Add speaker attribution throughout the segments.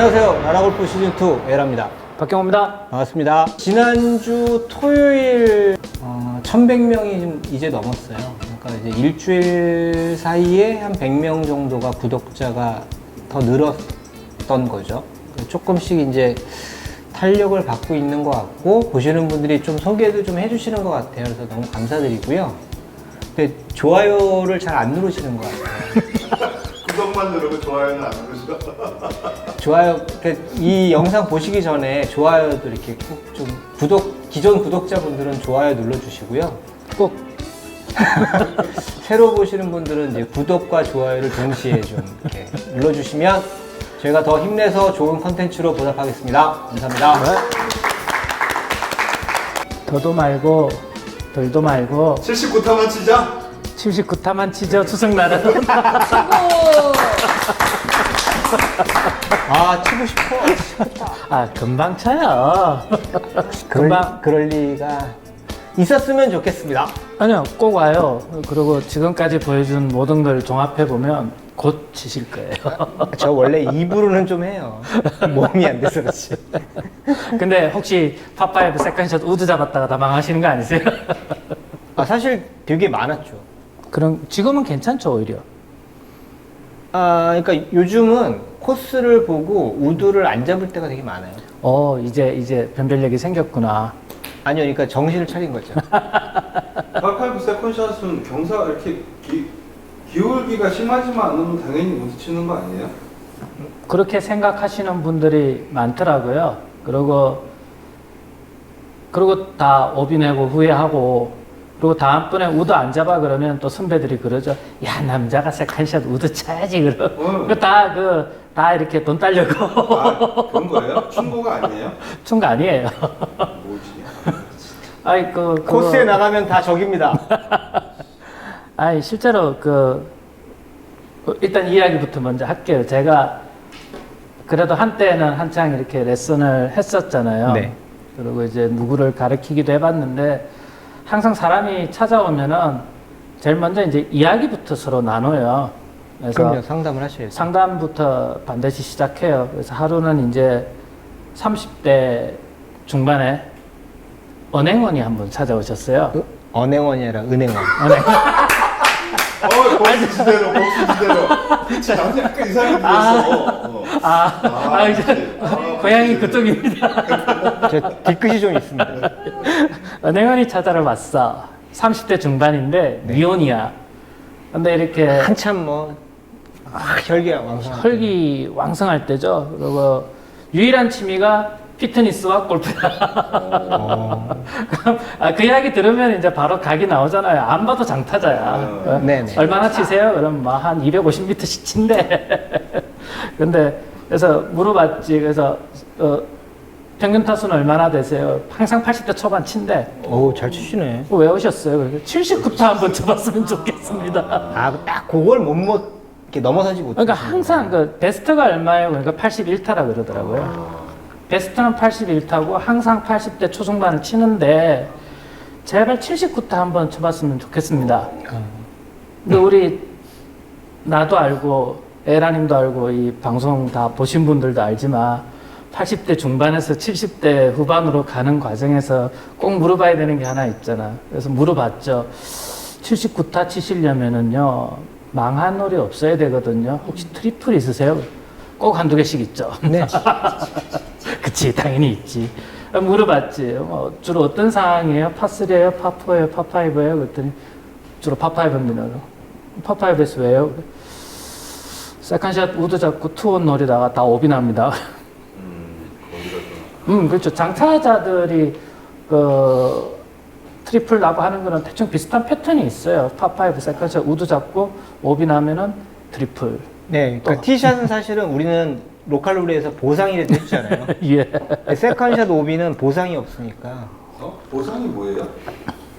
Speaker 1: 안녕하세요. 나라골프 시즌2 에라입니다.
Speaker 2: 박경호입니다.
Speaker 1: 반갑습니다. 지난주 토요일 어, 1100명이 좀 이제 넘었어요. 그러니까 이제 일주일 사이에 한 100명 정도가 구독자가 더 늘었던 거죠. 조금씩 이제 탄력을 받고 있는 것 같고 보시는 분들이 좀 소개도 좀 해주시는 것 같아요. 그래서 너무 감사드리고요. 근데 좋아요를 잘 안 누르시는 것 같아요.
Speaker 3: 구독만 누르고 좋아요는 안 누르시죠?
Speaker 1: 좋아요, 그이 영상 보시기 전에 좋아요도 이렇게 꼭 좀 구독, 기존 구독자분들은 좋아요 눌러주시고요.
Speaker 2: 꼭
Speaker 1: 새로 보시는 분들은 이제 구독과 좋아요를 동시에 좀 이렇게 눌러주시면 저희가 더 힘내서 좋은 컨텐츠로 보답하겠습니다. 감사합니다.
Speaker 2: 더도 말고 덜도 말고
Speaker 3: 79타만 치자?
Speaker 2: 79타만 치죠 추석날은
Speaker 1: 아, 치고 싶어.
Speaker 2: 아 금방 쳐요 금방
Speaker 1: 그럴 리가 있었으면 좋겠습니다.
Speaker 2: 아니요 꼭 와요 그리고 지금까지 보여준 모든 걸 종합해 보면 곧 치실 거예요
Speaker 1: 저 원래 입으로는 좀 해요. 몸이 안 돼서 그렇지.
Speaker 2: 근데 혹시 팝파이브 세컨샷 우드 잡았다가 다 망하시는 거 아니세요?
Speaker 1: 아, 사실 되게 많았죠.
Speaker 2: 그럼 지금은 괜찮죠 오히려
Speaker 1: 아, 그러니까 요즘은 코스를 보고 우드를 안 잡을 때가 되게 많아요.
Speaker 2: 어 이제 이제 변별력이 생겼구나
Speaker 1: 아니요, 그러니까 정신을 차린 거죠.
Speaker 4: 파이브 세컨샷은 경사가 이렇게 기, 기울기가 심하지만 않으면 당연히 못 치는 거 아니에요?
Speaker 2: 그렇게 생각하시는 분들이 많더라고요. 그리고 그리고 다 오비 내고 후회하고 그리고 다음번에 우드 안 잡아 그러면 또 선배들이 그러죠. 야 남자가 세컨샷 우드 쳐야지 그러.
Speaker 4: 어.
Speaker 2: 다그 다 이렇게 돈 따려고
Speaker 4: 아 그런 거예요? 충고가 아니에요?
Speaker 2: 춘거 아니에요.
Speaker 4: 뭐지?
Speaker 2: 아이 그 그거-
Speaker 1: 코스에 나가면 다 적입니다.
Speaker 2: 아니 실제로 그 어, 일단 이야기부터 먼저 할게요. 제가 그래도 한때는 한창 이렇게 레슨을 했었잖아요.
Speaker 1: 네.
Speaker 2: 그리고 이제 누구를 가르치기도 해봤는데 항상 사람이 찾아오면은 제일 먼저 이제 이야기부터 서로 나눠요. 그래서
Speaker 1: 그럼요, 상담을 하셔야죠.
Speaker 2: 상담부터 반드시 시작해요. 그래서 하루는 이제 30대 중반에 은행원이 한 분 찾아오셨어요.
Speaker 1: 어, 언행원이 아니라 은행원.
Speaker 3: 어, 복수지대로, 복수지대로. 장소 약간 이상하게 들렸어. 어.
Speaker 2: 아,
Speaker 3: 아,
Speaker 2: 아, 이제
Speaker 3: 그치. 아,
Speaker 2: 고향이. 그쪽입니다.
Speaker 1: 저 뒤끝이 좀 있습니다.
Speaker 2: 은행원이 찾아러 왔어. 30대 중반인데 미혼이야. 근데 이렇게
Speaker 1: 한참 뭐, 아, 혈기가 왕성.
Speaker 2: 혈기 왕성할 때죠. 그리고 유일한 취미가 피트니스와 골프야.
Speaker 1: 어,
Speaker 2: 아, 그 이야기 들으면 이제 바로 각이 나오잖아요. 안 봐도 장타자야. 어?
Speaker 1: 네네.
Speaker 2: 얼마나 치세요? 그럼 뭐 한 250m씩 친대. 근데 그래서 물어봤지. 그래서 어, 평균 타수는 얼마나 되세요? 항상 80대 초반 친대.
Speaker 1: 오, 잘 치시네.
Speaker 2: 어, 왜 오셨어요? 그래서 79타 한번 쳐봤으면 좋겠습니다.
Speaker 1: 아, 딱 그걸 못, 못, 이렇게 넘어서지 못.
Speaker 2: 그러니까 항상 그 베스트가 얼마예요? 그러니까 81타라 그러더라고요. 베스트는 81타고 항상 80대 초중반을 치는데 제발 79타 한번 쳐봤으면 좋겠습니다. 근데 우리 나도 알고 에라님도 알고 이 방송 다 보신 분들도 알지만 80대 중반에서 70대 후반으로 가는 과정에서 꼭 물어봐야 되는 게 하나 있잖아. 그래서 물어봤죠. 79타 치시려면은요 망한 홀이 없어야 되거든요. 혹시 트리플 있으세요? 꼭 한두 개씩 있죠.
Speaker 1: 네.
Speaker 2: 그치 당연히 있지. 물어봤지. 어, 주로 어떤 상황이에요? 파3예요? 파4예요? 파5예요? 그랬더니 주로 파5입니다. 파5에서 왜요? 세컨샷 우드 잡고 투원 노리다가 다 오비 납니다.
Speaker 3: 음, 거기가 좀.
Speaker 2: 음, 그렇죠. 장타자들이 그 트리플 나고 하는 거는 대충 비슷한 패턴이 있어요. 파5 세컨샷 우드 잡고 오비 나면은 트리플.
Speaker 1: 네, 그러니까
Speaker 2: 또.
Speaker 1: 티샷은 사실은 우리는 로컬 룰에서 보상이라도 해주잖아요.
Speaker 2: 예.
Speaker 1: 세컨샷 오비는 보상이 없으니까.
Speaker 4: 어? 보상이 뭐예요?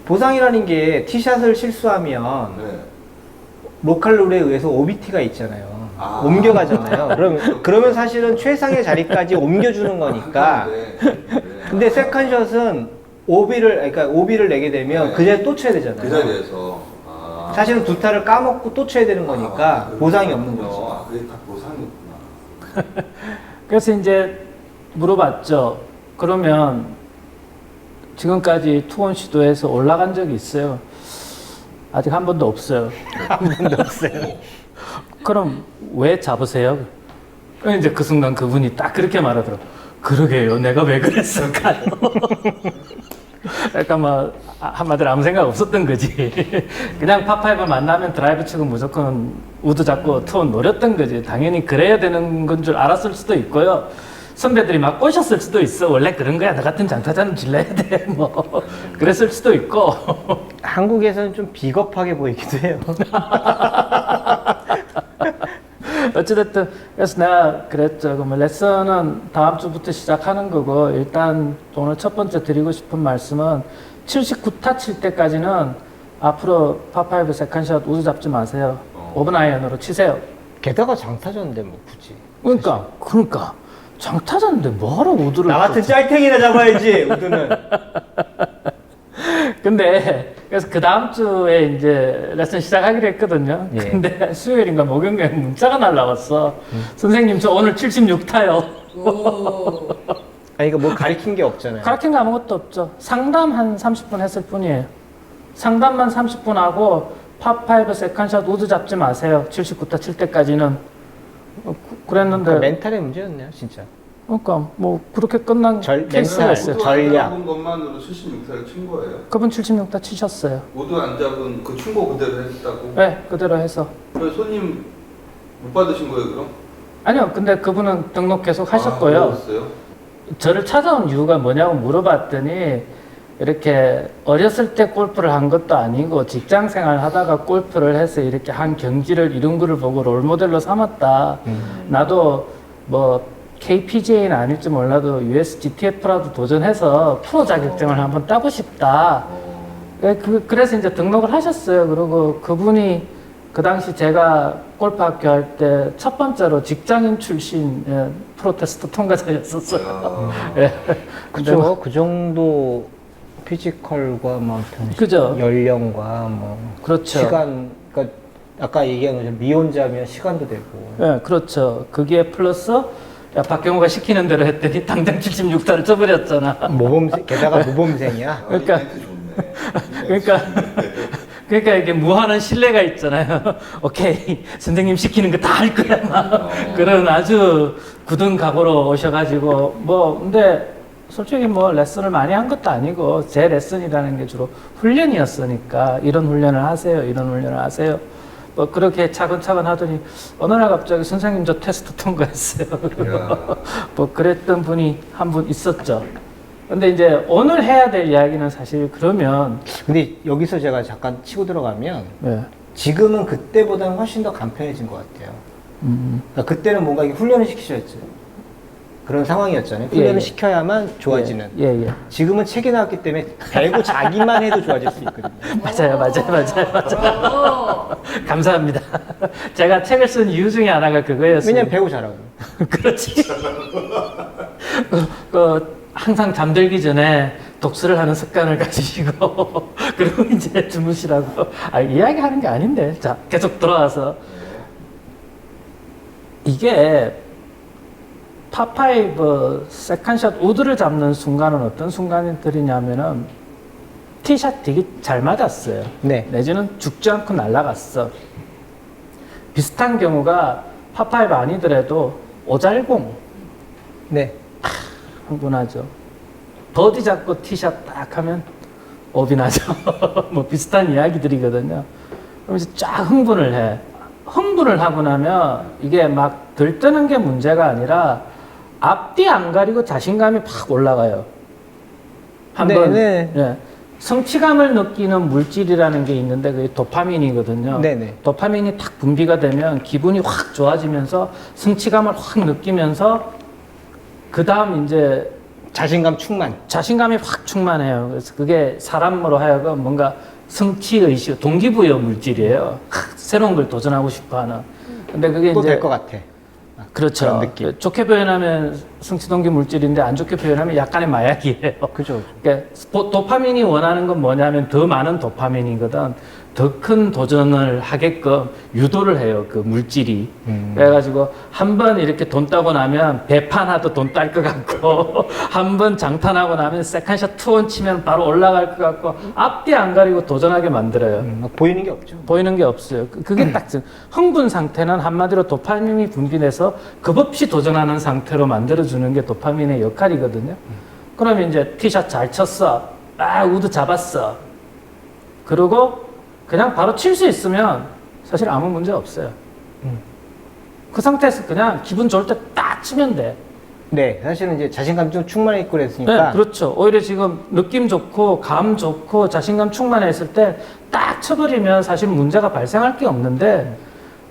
Speaker 1: 보상이라는 게 티샷을 실수하면
Speaker 4: 네.
Speaker 1: 로컬 룰에 의해서 오비티가 있잖아요.
Speaker 4: 아.
Speaker 1: 옮겨가잖아요. 그럼, 그러면 사실은 최상의 자리까지 옮겨주는 거니까.
Speaker 4: 네. 네.
Speaker 1: 근데 세컨샷은 오비를, 그러니까 오비를 내게 되면
Speaker 4: 네.
Speaker 1: 그 자리에 또 쳐야 되잖아요.
Speaker 4: 그 자리에서. 아.
Speaker 1: 사실은 두 타를 까먹고 또 쳐야 되는 거니까
Speaker 4: 아,
Speaker 1: 보상이 없는. 거죠.
Speaker 4: 아, 그게 다 보상이구나.
Speaker 2: 그래서 이제 물어봤죠. 그러면 지금까지 투혼 시도해서 올라간 적이 있어요. 아직 한 번도 없어요.
Speaker 1: 한 번도 없어요.
Speaker 2: 그럼 왜 잡으세요? 이제 그 순간 그분이 딱 그렇게 말하더라고. 그러게요. 내가 왜 그랬을까요? 그러니까 뭐 아, 한마디로 아무 생각 없었던 거지. 그냥 팝파이브 만나면 드라이브 치고 무조건 우드 잡고 투혼 노렸던 거지. 당연히 그래야 되는 건 줄 알았을 수도 있고요. 선배들이 막 꼬셨을 수도 있어. 원래 그런 거야. 나 같은 장타자는 질러야 돼. 뭐 그랬을 수도 있고.
Speaker 1: 한국에서는 좀 비겁하게 보이기도 해요.
Speaker 2: 어찌됐든 그래서 내가 그랬죠. 그러면 레슨은 다음 주부터 시작하는 거고 일단 오늘 첫 번째 드리고 싶은 말씀은 79타 칠 때까지는 앞으로 파파이브 세컨샷 우드 잡지 마세요.
Speaker 3: 어.
Speaker 2: 오븐 아이언으로 치세요.
Speaker 1: 게다가 장타전인데 뭐 굳이.
Speaker 2: 그러니까 그러니까 장타자인데 뭐하러 우드를
Speaker 1: 나 같은
Speaker 2: 또-
Speaker 1: 짤탱이나 잡아야지 우드는.
Speaker 2: 근데 그래서 그 다음 주에 이제 레슨 시작하기로 했거든요.
Speaker 1: 예.
Speaker 2: 근데 수요일인가 목요일에 문자가 날라왔어. 선생님 저 오늘 76 타요.
Speaker 1: 아니 이거 뭐 가리킨 게 없잖아요.
Speaker 2: 가르친 거 아무것도 없죠. 상담 한 30분 했을 뿐이에요. 상담만 30분 하고 팝5 세컨샷 우드 잡지 마세요. 79타 칠 때까지는. 어, 그- 그랬는데
Speaker 1: 그러니까 멘탈의 문제였네요, 진짜.
Speaker 2: 그러니까 뭐 그렇게 끝난
Speaker 1: 절-
Speaker 2: 케이스가. 있어요.
Speaker 1: 전략.
Speaker 4: 안 잡은 것만으로 76타를 친 거예요.
Speaker 2: 그분 76타 치셨어요.
Speaker 4: 모두 안 잡은 그 충고 그대로 했다고.
Speaker 2: 네, 그대로 해서.
Speaker 4: 그 손님 못 받으신 거예요 그럼?
Speaker 2: 아니요, 근데 그분은 등록 계속
Speaker 4: 아,
Speaker 2: 하셨고요.
Speaker 4: 그러셨어요?
Speaker 2: 저를 찾아온 이유가 뭐냐고 물어봤더니 이렇게 어렸을 때 골프를 한 것도 아니고 직장 생활 하다가 골프를 해서 이렇게 한 경지를 이룬 거를 보고 롤 모델로 삼았다. 나도 뭐 KPGA는 아닐지 몰라도 USGTF라도 도전해서 프로 자격증을 한번 따고 싶다. 네, 그, 그래서 이제 등록을 하셨어요. 그리고 그분이 그 당시 제가 골프 학교 할 때 첫 번째로 직장인 출신 예, 프로테스트 통과자였었어요.
Speaker 4: 아,
Speaker 2: 예. 근데 뭐-
Speaker 1: 그죠? 그 정도 피지컬과 뭐 어떤
Speaker 2: 그죠.
Speaker 1: 연령과 뭐
Speaker 2: 그렇죠.
Speaker 1: 시간, 그러니까 아까 얘기한 것처럼 미혼자면 시간도 되고.
Speaker 2: 예, 그렇죠. 그게 플러스 야, 박경호가 시키는 대로 했더니 당장 76타를 쳐버렸잖아.
Speaker 1: 모범생, 게다가 모범생이야.
Speaker 2: 그러니까-. 그러니까 그러니까 이게 무한한 신뢰가 있잖아요. 오케이 선생님 시키는 거 다 할 거야 막 그런 아주 굳은 각오로 오셔가지고 뭐 근데 솔직히 뭐 레슨을 많이 한 것도 아니고 제 레슨이라는 게 주로 훈련이었으니까 이런 훈련을 하세요 이런 훈련을 하세요 뭐 그렇게 차근차근 하더니 어느 날 갑자기 선생님 저 테스트 통과했어요. 뭐 그랬던 분이 한 분 있었죠. 근데 이제 오늘 해야 될 이야기는 사실 그러면
Speaker 1: 근데 여기서 제가 잠깐 치고 들어가면
Speaker 2: 네.
Speaker 1: 지금은 그때보다는 훨씬 더 간편해진 것 같아요.
Speaker 2: 음,
Speaker 1: 그러니까 그때는 뭔가 훈련을 시키셨죠. 그런 상황이었잖아요. 훈련을
Speaker 2: 예, 예.
Speaker 1: 시켜야만 좋아지는.
Speaker 2: 예, 예.
Speaker 1: 지금은 책이 나왔기 때문에 배고 자기만 해도 좋아질 수 있거든요.
Speaker 2: 맞아요, 맞아요, 맞아요, 맞아요. 감사합니다. 제가 책을 쓴 이유 중에 하나가 그거였어요.
Speaker 1: 왜냐면 배고 자라고.
Speaker 2: 그렇지. 그, 그 항상 잠들기 전에 독서를 하는 습관을 가지시고 그리고 이제 주무시라고. 아 이야기하는 게 아닌데. 자 계속 돌아와서 이게 파파이브 세컨샷 우드를 잡는 순간은 어떤 순간들이냐면은 티샷 되게 잘 맞았어요.
Speaker 1: 네.
Speaker 2: 내지는 죽지 않고 날아갔어. 비슷한 경우가 파파이브 아니더라도 오잘공
Speaker 1: 네.
Speaker 2: 흥분하죠. 버디 잡고 티샷 딱 하면 업이 나죠. 뭐 비슷한 이야기들이거든요. 그럼 이제 쫙 흥분을 해. 흥분을 하고 나면 이게 막 들뜨는 게 문제가 아니라 앞뒤 안 가리고 자신감이 팍 올라가요. 한번
Speaker 1: 네,
Speaker 2: 예. 성취감을 느끼는 물질이라는 게 있는데 그게 도파민이거든요.
Speaker 1: 네네.
Speaker 2: 도파민이 탁 분비가 되면 기분이 확 좋아지면서 성취감을 확 느끼면서 그 다음 이제
Speaker 1: 자신감 충만.
Speaker 2: 자신감이 확 충만해요. 그래서 그게 사람으로 하여금 뭔가 성취의식, 동기부여 물질이에요. 하, 새로운 걸 도전하고 싶어 하는. 근데 그게
Speaker 1: 또
Speaker 2: 이제
Speaker 1: 될 것 같아.
Speaker 2: 그렇죠.
Speaker 1: 그런 느낌.
Speaker 2: 좋게 표현하면 성취동기 물질인데 안 좋게 표현하면 약간의 마약이에요.
Speaker 1: 그죠.
Speaker 2: 그러니까 도파민이 원하는 건 뭐냐면 더 많은 도파민이거든. 더 큰 도전을 하게끔 유도를 해요. 그 물질이.
Speaker 1: 음.
Speaker 2: 그래가지고 한 번 이렇게 돈 따고 나면 배판하도 돈 딸 것 같고 한 번 장탄하고 나면 세컨샷 투원 치면 바로 올라갈 것 같고 앞뒤 안 가리고 도전하게 만들어요.
Speaker 1: 음, 막 보이는 게 없죠.
Speaker 2: 보이는 게 없어요. 그- 그게 딱 지- 흥분 상태는 한마디로 도파민이 분비돼서 겁없이 도전하는 상태로 만들어주는 게 도파민의 역할이거든요. 그러면 이제 티샷 잘 쳤어. 아, 우드 잡았어. 그러고 그냥 바로 칠 수 있으면 사실 아무 문제 없어요.
Speaker 1: 음.
Speaker 2: 그 상태에서 그냥 기분 좋을 때 딱 치면 돼.
Speaker 1: 네, 사실은 이제 자신감 좀 충만해 있고
Speaker 2: 네,
Speaker 1: 그랬으니까.
Speaker 2: 그렇죠. 오히려 지금 느낌 좋고 감 좋고 자신감 충만했을 때 딱 쳐버리면 사실 문제가 발생할 게 없는데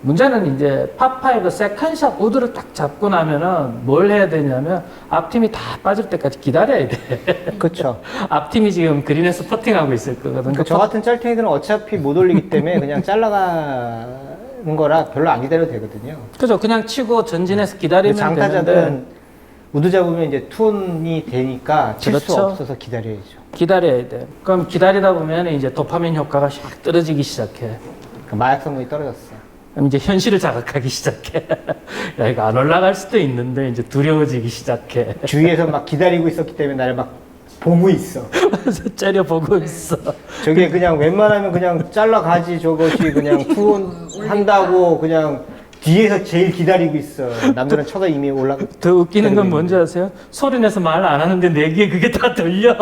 Speaker 2: 문제는 이제 팝파이브 세컨샷 우드를 딱 잡고 나면은 뭘 해야 되냐면 앞팀이 다 빠질 때까지 기다려야 돼.
Speaker 1: 그렇죠.
Speaker 2: 앞팀이 지금 그린에서 퍼팅하고 있을 거거든.
Speaker 1: 그러니까 저 같은 짤탱이들은 어차피 못 올리기 때문에 그냥 잘라가는 거라 별로 안 기다려도 되거든요.
Speaker 2: 그죠. 그냥 치고 전진해서
Speaker 1: 근데
Speaker 2: 기다리면
Speaker 1: 장타자들은
Speaker 2: 되는데
Speaker 1: 우드 잡으면 이제 투혼이 되니까 칠 수
Speaker 2: 그렇죠.
Speaker 1: 없어서 기다려야죠.
Speaker 2: 기다려야 돼. 그럼 기다리다 보면 이제 도파민 효과가 샥 떨어지기 시작해.
Speaker 1: 그 마약 성분이 떨어졌어.
Speaker 2: 그럼 이제 현실을 자각하기 시작해. 야, 이거 안 올라갈 수도 있는데 이제 두려워지기 시작해.
Speaker 1: 주위에서 막 기다리고 있었기 때문에 나를 막 보고 있어.
Speaker 2: 그래서 째려보고 있어.
Speaker 1: 저게 그냥 웬만하면 그냥 잘라가지 저것이 그냥 투혼 한다고 그냥 뒤에서 제일 기다리고 있어. 남들은 쳐서 이미 올라가.
Speaker 2: 더 웃기는 건 뭔지 아세요? 소리 내서 말 안 하는데 내 귀에 그게 다 들려.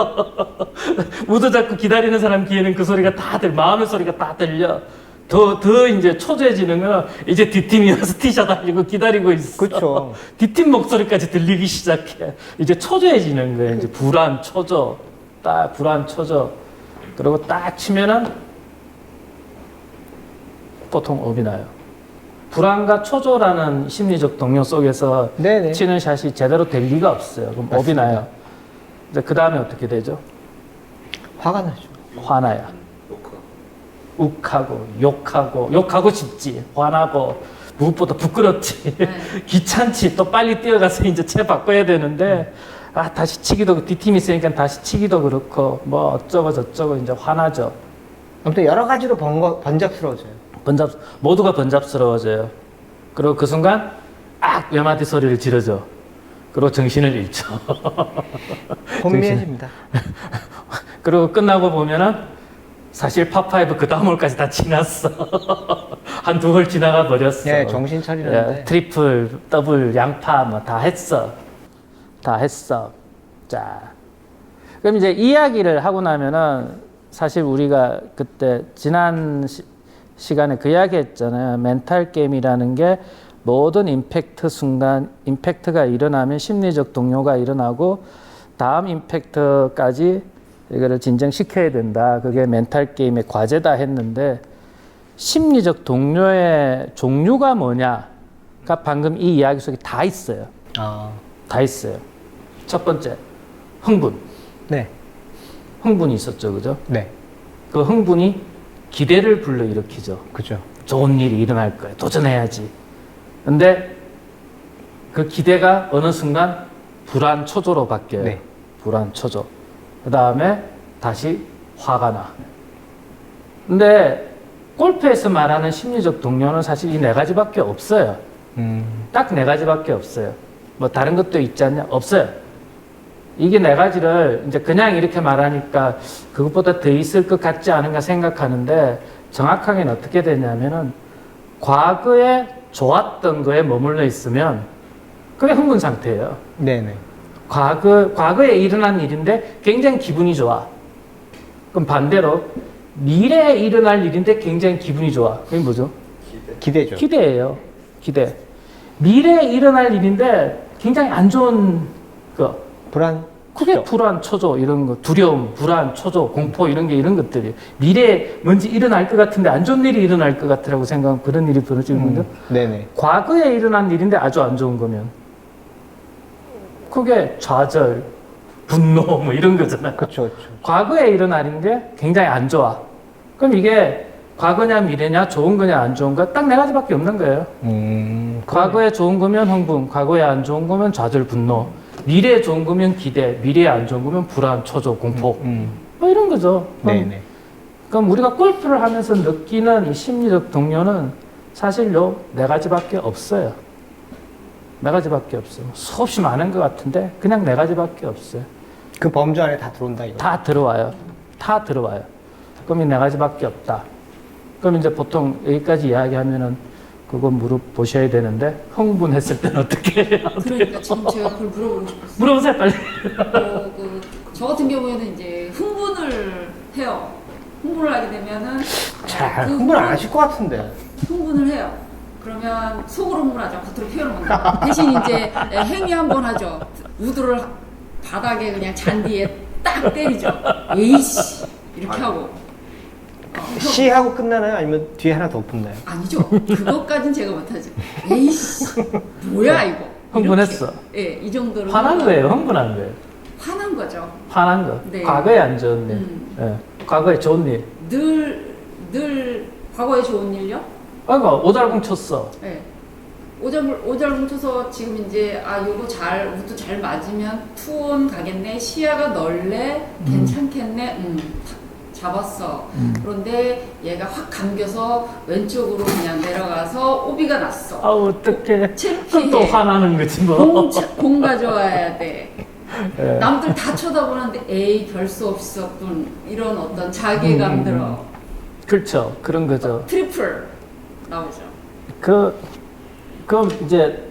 Speaker 2: 우도 잡고 기다리는 사람 귀에는 그 소리가 다 들려. 마음의 소리가 다 들려. 더, 더 이제 초조해지는 건 이제 뒷팀이 와서 티샷 달리고 기다리고 있어.
Speaker 1: 그쵸.
Speaker 2: 뒷팀 목소리까지 들리기 시작해. 이제 초조해지는 거예요. 이제 불안, 초조. 딱 불안, 초조. 그리고 딱 치면은 보통 업이 나요. 불안과 초조라는 심리적 동요 속에서
Speaker 1: 네네.
Speaker 2: 치는 샷이 제대로 될 리가 없어요. 그럼 업이
Speaker 1: 맞습니다.
Speaker 2: 나요. 그 다음에 어떻게 되죠?
Speaker 1: 화가 나죠.
Speaker 2: 화나요. 욱하고 욕하고 욕하고 싶지 화나고 무엇보다 부끄럽지. 귀찮지. 또 빨리 뛰어가서 이제 채 바꿔야 되는데 아 다시 치기도 뒷팀 있으니까 다시 치기도 그렇고 뭐 어쩌고 저쩌고 이제 화나죠.
Speaker 1: 아무튼 여러 가지로 번거, 번잡스러워져요.
Speaker 2: 번잡 모두가 번잡스러워져요. 그리고 그 순간 악 외마디 소리를 지르죠. 그리고 정신을 잃죠.
Speaker 1: 혼미해집니다.
Speaker 2: 그리고 끝나고 보면은 사실 팝파이브 그 다음 홀까지 다 지났어. 한 두 홀 지나가 버렸어.
Speaker 1: 네, 정신 차리는데.
Speaker 2: 예, 트리플, 더블, 양파 뭐 다 했어. 다 했어. 자. 그럼 이제 이야기를 하고 나면은 사실 우리가 그때 지난 시, 시간에 그 이야기 했잖아요. 멘탈 게임이라는 게 모든 임팩트 순간, 임팩트가 일어나면 심리적 동요가 일어나고 다음 임팩트까지 이거를 진정시켜야 된다. 그게 멘탈 게임의 과제다 했는데 심리적 동료의 종류가 뭐냐가 방금 이 이야기 속에 다 있어요.
Speaker 1: 아,
Speaker 2: 다 있어요. 첫 번째, 흥분.
Speaker 1: 네,
Speaker 2: 흥분이 있었죠. 그죠?
Speaker 1: 네,
Speaker 2: 그 흥분이 기대를 불러일으키죠.
Speaker 1: 그죠.
Speaker 2: 좋은 일이 일어날 거야. 도전해야지. 근데 그 기대가 어느 순간 불안 초조로 바뀌어요.
Speaker 1: 네.
Speaker 2: 불안 초조. 그 다음에 다시 화가 나. 근데 골프에서 말하는 심리적 동료는 사실 이 네 가지밖에 없어요.
Speaker 1: 음,
Speaker 2: 딱네 가지밖에 없어요. 뭐 다른 것도 있지 않냐? 없어요. 이게 네 가지를 이제 그냥 이렇게 말하니까 그것보다 더 있을 것 같지 않은가 생각하는데 정확하게는 어떻게 되냐면은 과거에 좋았던 거에 머물러 있으면 그게 흥분 상태예요.
Speaker 1: 네네.
Speaker 2: 과거, 과거에 일어난 일인데 굉장히 기분이 좋아. 그럼 반대로 미래에 일어날 일인데 굉장히 기분이 좋아. 그게 뭐죠?
Speaker 1: 기대 죠.
Speaker 2: 기대예요. 기대. 미래에 일어날 일인데 굉장히 안 좋은 거.
Speaker 1: 불안.
Speaker 2: 그게 불안, 초조 이런 거, 두려움, 불안, 초조, 공포 이런 게 이런 것들이 미래에 뭔지 일어날 것 같은데 안 좋은 일이 일어날 것 같으라고 생각하면 그런 일이 벌어지는 건데
Speaker 1: 음, 네네.
Speaker 2: 과거에 일어난 일인데 아주 안 좋은 거면 그게 좌절, 분노 뭐 이런 거잖아요.
Speaker 1: 그쵸, 그쵸.
Speaker 2: 과거에 일어난 일인데 굉장히 안 좋아. 그럼 이게 과거냐 미래냐 좋은 거냐 안 좋은 거 딱 네 가지밖에 없는 거예요.
Speaker 1: 음,
Speaker 2: 과거에 좋은 거면 흥분, 과거에 안 좋은 거면 좌절, 분노, 미래에 좋은 거면 기대, 미래에 안 좋은 거면 불안, 초조, 공포.
Speaker 1: 음,
Speaker 2: 뭐 이런 거죠. 그럼,
Speaker 1: 네네.
Speaker 2: 그럼 우리가 골프를 하면서 느끼는 이 심리적 동료는 사실 요 네 가지밖에 없어요. 네 가지밖에 없어요. 수없이 많은 것 같은데 그냥 네 가지밖에 없어요.
Speaker 1: 그 범주 안에 다 들어온다 이거.
Speaker 2: 다 들어와요. 다 들어와요. 그럼 이네 가지밖에 없다. 그럼 이제 보통 여기까지 이야기하면은 그거 물어보셔야 되는데 흥분했을 때는 어떻게 해요?
Speaker 5: 그러니까 지금 제가 그걸 물어보고 싶었어요.
Speaker 2: 물어보세요 빨리.
Speaker 5: 어, 그, 저 같은 경우에는 이제 흥분을 해요. 흥분을 하게 되면은 잘그
Speaker 1: 흥분 안 하실 것 같은데.
Speaker 5: 흥분을 해요. 그러면 속으로 흥분하죠. 겉으로 표현을 못해요. 대신 이제 행위 한 번 하죠. 우드를 바닥에 그냥 잔디에 딱 때리죠. 에이씨 이렇게 하고. 어,
Speaker 1: 시 하고 끝나나요? 아니면 뒤에 하나 더 붙나요?
Speaker 5: 아니죠. 그것까진 제가 못하죠. 에이씨 뭐야 이거.
Speaker 2: 흥분했어.
Speaker 5: 예, 이 정도로.
Speaker 2: 화난 거예요? 흥분한 거예요?
Speaker 5: 화난 거죠.
Speaker 2: 화난 거.
Speaker 5: 네.
Speaker 2: 과거에 안 좋은 일.
Speaker 5: 음.
Speaker 2: 예. 과거에 좋은 일.
Speaker 5: 늘, 늘 과거에 좋은 일요?
Speaker 2: 아이고 오달공 쳤어.
Speaker 5: 네. 오절, 오절 뭉쳐서 지금 이제, 아, 요거 잘, 우도 잘 맞으면 투온 가겠네, 시야가 넓네, 괜찮겠네, 음, 탁 잡았어.
Speaker 2: 음.
Speaker 5: 그런데 얘가 확 감겨서 왼쪽으로 그냥 내려가서 오비가 났어.
Speaker 2: 아우 어떡해.
Speaker 5: 창피해.
Speaker 2: 또 화나는 거지 뭐.
Speaker 5: 공, 차- 공 가져와야 돼.
Speaker 2: 예.
Speaker 5: 남들 다 쳐다보는데, 에이, 별 수 없었군. 이런 어떤 자괴감
Speaker 2: 음.
Speaker 5: 들어.
Speaker 2: 그렇죠. 그런 거죠.
Speaker 5: 트리플 나오죠.
Speaker 2: 그, 그럼 이제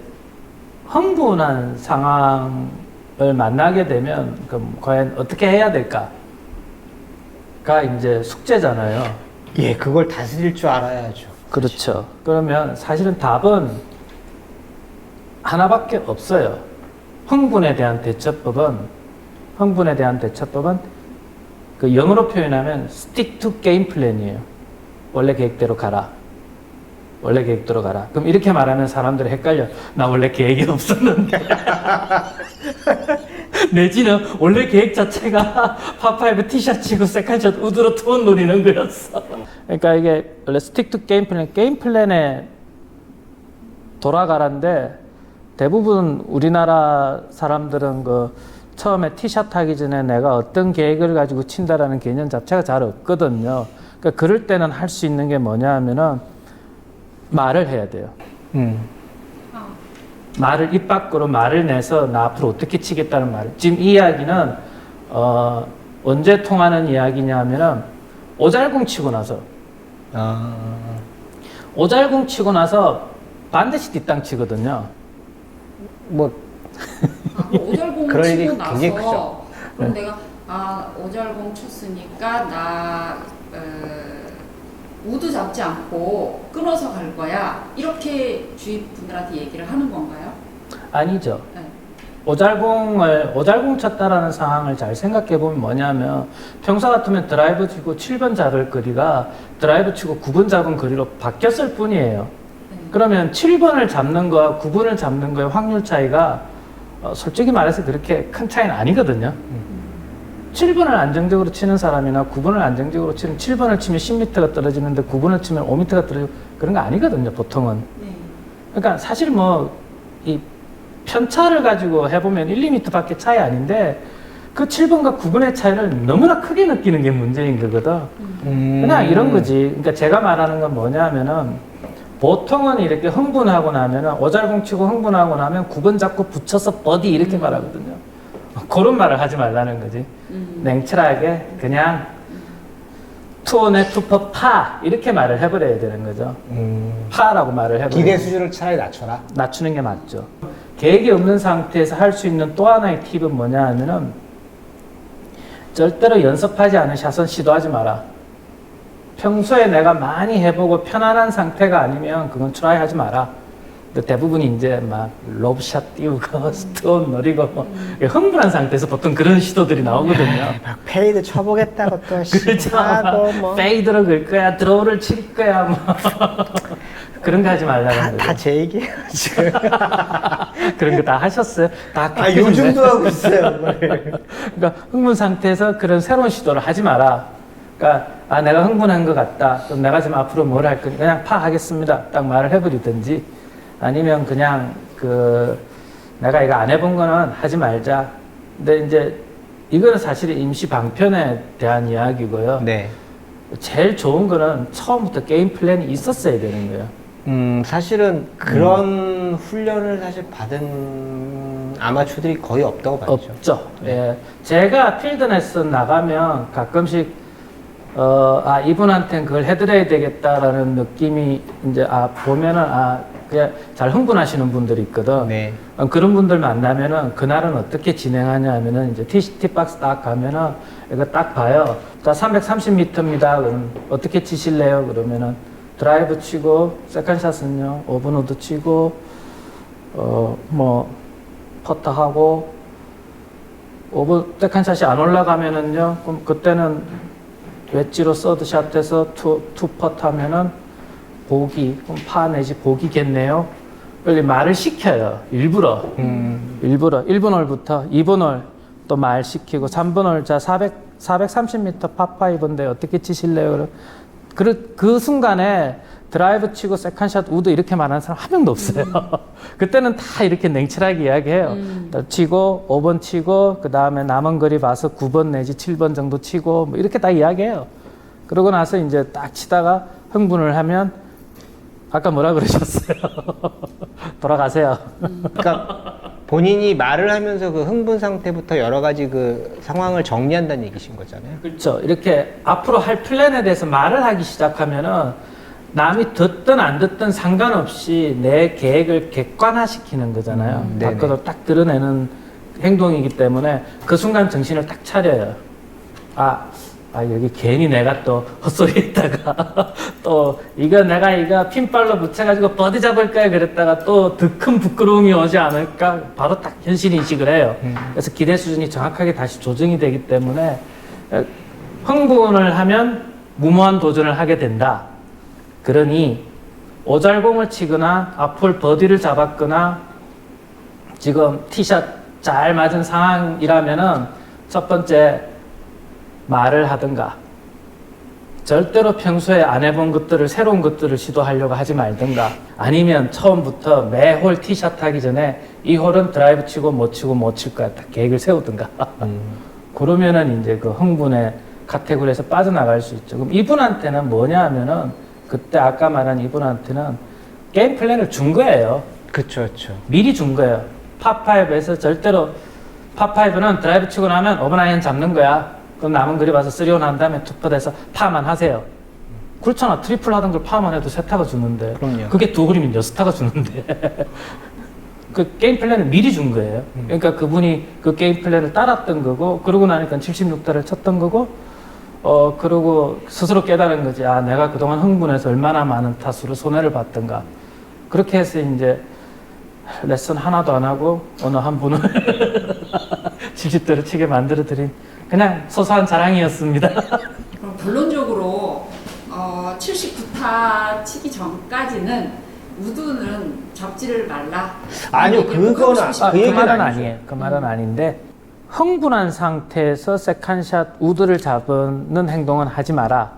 Speaker 2: 흥분한 상황을 만나게 되면 그럼 과연 어떻게 해야 될까? 가 이제 숙제잖아요.
Speaker 1: 예, 그걸 다스릴 줄 알아야죠.
Speaker 2: 그렇죠. 그러면 사실은 답은 하나밖에 없어요. 흥분에 대한 대처법은 흥분에 대한 대처법은 그 영어로 표현하면 stick to game plan이에요. 원래 계획대로 가라. 원래 계획대로 가라. 그럼 이렇게 말하면 사람들이 헷갈려. 나 원래 계획이 없었는데. 내지는 원래 계획 자체가 파파이브 티샷 치고 세컨샷 우드로 투원 노리는 거였어. 그러니까 이게 원래 스틱 투 게임 플랜, 게임 플랜에 돌아가란데 대부분 우리나라 사람들은 그 처음에 티샷 하기 전에 내가 어떤 계획을 가지고 친다라는 개념 자체가 잘 없거든요. 그러니까 그럴 때는 할 수 있는 게 뭐냐 하면은 말을 해야 돼요.
Speaker 1: 음.
Speaker 5: 아,
Speaker 2: 말을 입 밖으로 말을 내서 나 앞으로 어떻게 치겠다는 말. 지금 이 이야기는 어, 언제 통하는 이야기냐면은 오잘공 치고 나서
Speaker 1: 아,
Speaker 2: 오잘공 치고 나서 반드시 뒷땅 치거든요.
Speaker 1: 뭐
Speaker 5: 아, 그 오절공
Speaker 1: 그럴 일이
Speaker 5: 치고
Speaker 1: 굉장히
Speaker 5: 나서
Speaker 1: 크죠.
Speaker 5: 그럼
Speaker 2: 네.
Speaker 5: 내가 아 오절공 쳤으니까 나 어, 우드 잡지 않고 끊어서 갈 거야 이렇게 주위 분들한테 얘기를 하는 건가요?
Speaker 2: 아니죠.
Speaker 5: 네.
Speaker 2: 오잘공을 오잘공 쳤다라는 상황을 잘 생각해 보면 뭐냐면 평소 같으면 드라이브 치고 7번 잡을 거리가 드라이브 치고 9번 잡은 거리로 바뀌었을 뿐이에요.
Speaker 5: 네.
Speaker 2: 그러면 7번을 잡는 거와 9번을 잡는 거의 확률 차이가 어, 솔직히 말해서 그렇게 큰 차이는 아니거든요. 7번을 안정적으로 치는 사람이나 9번을 안정적으로 치는 7번을 치면 10m가 떨어지는데 9번을 치면 5m가 떨어지고 그런 거 아니거든요, 보통은.
Speaker 5: 네.
Speaker 2: 그러니까 사실 뭐 이 편차를 가지고 해보면 1, 2m밖에 차이 아닌데 그 7번과 9번의 차이를 너무나 크게 느끼는 게 문제인 거거든.
Speaker 1: 음.
Speaker 2: 그냥 이런 거지. 그러니까 제가 말하는 건 뭐냐면은 보통은 이렇게 흥분하고 나면은 오잘공 치고 흥분하고 나면 9번 잡고 붙여서 버디 이렇게 말하거든요. 그런 말을 하지 말라는 거지.
Speaker 5: 음.
Speaker 2: 냉철하게 그냥 투혼의 투퍼 파 이렇게 말을 해버려야 되는 거죠.
Speaker 1: 음.
Speaker 2: 파라고 말을 해버려.
Speaker 1: 기대 수준을 차라리 낮춰라.
Speaker 2: 낮추는 게 맞죠. 계획이 없는 상태에서 할 수 있는 또 하나의 팁은 뭐냐 하면은 절대로 연습하지 않은 샷은 시도하지 마라. 평소에 내가 많이 해보고 편안한 상태가 아니면 그건 트라이 하지 마라. 근데 대부분이 이제 막 롭샷 띄우고 스톤 노리고 뭐 흥분한 상태에서 보통 그런 시도들이 나오거든요.
Speaker 1: 막 페이드 쳐보겠다고 또
Speaker 2: 그렇죠.
Speaker 1: 하고 뭐.
Speaker 2: 페이드로 걸 거야, 드로우를 칠 거야, 뭐. 그런 거 하지 말라는 거죠.
Speaker 1: 다제 얘기예요 지금.
Speaker 2: 그런 거 다 하셨어요?
Speaker 1: 다아 요즘도 하고 있어요.
Speaker 2: 그러니까 흥분 상태에서 그런 새로운 시도를 하지 마라. 그러니까 아 내가 흥분한 것 같다. 그럼 내가 지금 앞으로 뭘 할 거니 그냥 파 하겠습니다. 딱 말을 해버리든지 아니면 그냥 그 내가 이거 안 해본 거는 하지 말자. 근데 이제 이거는 사실 임시 방편에 대한 이야기고요.
Speaker 1: 네.
Speaker 2: 제일 좋은 거는 처음부터 게임 플랜이 있었어야 되는 거예요.
Speaker 1: 음, 사실은 그런 훈련을 사실 받은 아마추어들이 거의 없다고 봤죠.
Speaker 2: 없죠. 예. 제가 필드네스 나가면 가끔씩 어, 아, 이분한테는 그걸 해드려야 되겠다라는 느낌이 이제 아, 보면은 아, 그냥 잘 흥분하시는 분들이 있거든.
Speaker 1: 네.
Speaker 2: 어, 그런 분들 만나면은 그날은 어떻게 진행하냐 하면은 이제 티, 티박스 딱 가면은 이거 딱 봐요. 자, 330m입니다. 그럼 어떻게 치실래요? 그러면은 드라이브 치고, 세컨샷은요, 오븐 우드 치고, 어, 뭐, 퍼터 하고, 오븐, 세컨샷이 안 올라가면은요, 그럼 그때는 웨지로 서드샷 해서 투, 투 퍼트 하면은 보기, 그럼 파 내지 보기겠네요. 빨리 말을 시켜요. 일부러.
Speaker 1: 음,
Speaker 2: 일부러 1번 홀부터 2번 홀또 말 시키고 3번 홀자 400 430m 파5인데 어떻게 치실래요? 그, 그 순간에 드라이브 치고 세컨샷 우드 이렇게 말하는 사람 한 명도 없어요. 그때는 다 이렇게 냉철하게 이야기해요.
Speaker 5: 음.
Speaker 2: 치고 5번 치고 그 다음에 남은 거리 봐서 9번 내지 7번 정도 치고 뭐 이렇게 다 이야기해요. 그러고 나서 이제 딱 치다가 흥분을 하면 아까 뭐라 그러셨어요? 돌아가세요.
Speaker 1: 그러니까 본인이 말을 하면서 그 흥분 상태부터 여러 가지 그 상황을 정리한다는 얘기신 거잖아요.
Speaker 2: 그렇죠. 이렇게 앞으로 할 플랜에 대해서 말을 하기 시작하면은 남이 듣든 안 듣든 상관없이 내 계획을 객관화시키는 거잖아요.
Speaker 1: 음, 네네.
Speaker 2: 밖으로 딱 드러내는 행동이기 때문에 그 순간 정신을 딱 차려요. 아, 아 여기 괜히 내가 또 헛소리했다가 또 이거 내가 이거 핀발로 붙여가지고 버디 잡을 거야 그랬다가 또 더 큰 부끄러움이 오지 않을까 바로 딱 현실 인식을 해요. 그래서 기대 수준이 정확하게 다시 조정이 되기 때문에 에, 흥분을 하면 무모한 도전을 하게 된다. 그러니 오잘공을 치거나 앞을 버디를 잡았거나 지금 티샷 잘 맞은 상황이라면은 첫 번째 말을 하든가. 절대로 평소에 안 해본 것들을 새로운 것들을 시도하려고 하지 말든가. 아니면 처음부터 매홀 티샷 하기 전에 이 홀은 드라이브 치고 못 치고 못 칠 거야. 딱 계획을 세우든가. 그러면은 이제 그 흥분의 카테고리에서 빠져나갈 수 있죠. 그럼 이분한테는 뭐냐 하면은 그때 아까 말한 이분한테는 게임 플랜을 준 거예요.
Speaker 1: 그렇죠, 그렇죠.
Speaker 2: 미리 준 거예요. 파5에서 절대로 파5는 드라이브 치고 나면 오버나이언 잡는 거야. 그럼 남은 그리 봐서 쓰리온 한 다음에 투퍼돼서 파만 하세요. 그렇잖아. 트리플 하던 걸 파만 해도 세 타가 주는데.
Speaker 1: 그럼요.
Speaker 2: 그게 두 그림이면 여섯 타가 주는데. 그 게임 플랜을 미리 준 거예요. 그러니까 그분이 그 게임 플랜을 따랐던 거고, 그러고 나니까 76타를 쳤던 거고, 어, 그러고 스스로 깨달은 거지. 아, 내가 그동안 흥분해서 얼마나 많은 타수로 손해를 봤던가. 그렇게 해서 이제 레슨 하나도 안 하고 어느 한 분을 70대로 치게 만들어 드린 그냥 소소한 자랑이었습니다.
Speaker 5: 그럼 결론적으로 어, 79타 치기 전까지는 우드는 접지를 말라.
Speaker 1: 아니요, 그건 아-?
Speaker 2: 아,
Speaker 1: 그
Speaker 2: 그
Speaker 1: 얘기는
Speaker 2: 말은
Speaker 1: 아니죠.
Speaker 2: 아니에요. 그 말은 아닌데 흥분한 상태에서 세컨샷 우드를 잡는 행동은 하지 마라.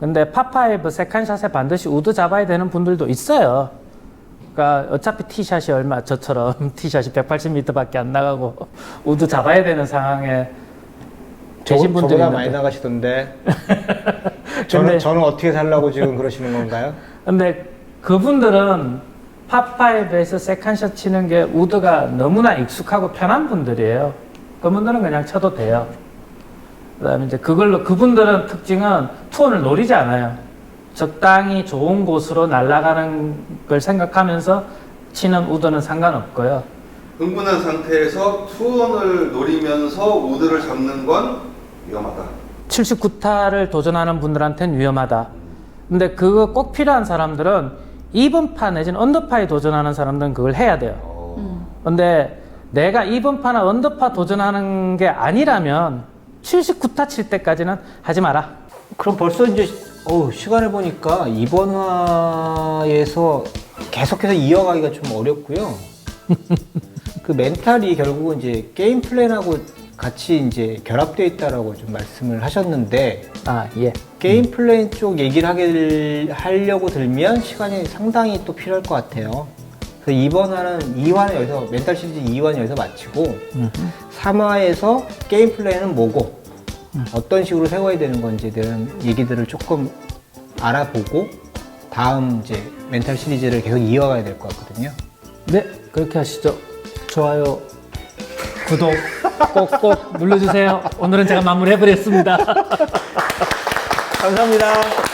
Speaker 2: 근데 파파이브 세컨샷에 반드시 우드 잡아야 되는 분들도 있어요. 그러니까 어차피 티샷이 얼마 저처럼 티샷이 180m밖에 안 나가고 우드 잡아야 되는 상황에
Speaker 1: 저,
Speaker 2: 분들이
Speaker 1: 저보다
Speaker 2: 있는데
Speaker 1: 많이 나가시던데. 저는,
Speaker 2: 근데-
Speaker 1: 저는 어떻게 살라고 지금 그러시는 건가요?
Speaker 2: 근데 그분들은 팝5에서 세컨샷 치는 게 우드가 너무나 익숙하고 편한 분들이에요. 그분들은 그냥 쳐도 돼요. 그 다음에 이제 그걸로, 그분들은 특징은 투혼을 노리지 않아요. 적당히 좋은 곳으로 날아가는 걸 생각하면서 치는 우드는 상관없고요.
Speaker 4: 흥분한 상태에서 투혼을 노리면서 우드를 잡는 건 위험하다.
Speaker 2: 79타를 도전하는 분들한테는 위험하다. 근데 그거 꼭 필요한 사람들은 2번파 내지는 언더파에 도전하는 사람들은 그걸 해야 돼요.
Speaker 5: 음.
Speaker 2: 근데 내가 2번파나 언더파 도전하는 게 아니라면 79타 칠 때까지는 하지 마라.
Speaker 1: 그럼 벌써 이제 어우, 시간을 보니까 이번 화에서 계속해서 이어가기가 좀 어렵고요. 그 멘탈이 결국은 이제 게임 플랜하고 같이 이제 결합되어 있다라고 좀 말씀을 하셨는데
Speaker 2: 아, 예.
Speaker 1: 게임 플레이 쪽 얘기를 하게 될- 하려고 들면 시간이 상당히 또 필요할 것 같아요. 그래서 이번 화는 2화는 여기서 멘탈 시리즈 2화는 여기서 마치고 3화에서 게임 플레이는 뭐고 어떤 식으로 세워야 되는 건지에 대한 얘기들을 조금 알아보고 다음 이제 멘탈 시리즈를 계속 이어가야 될 것 같거든요.
Speaker 2: 네, 그렇게 하시죠. 좋아요, 구독 꼭꼭 눌러주세요. 오늘은 제가 마무리해버렸습니다.
Speaker 1: 감사합니다.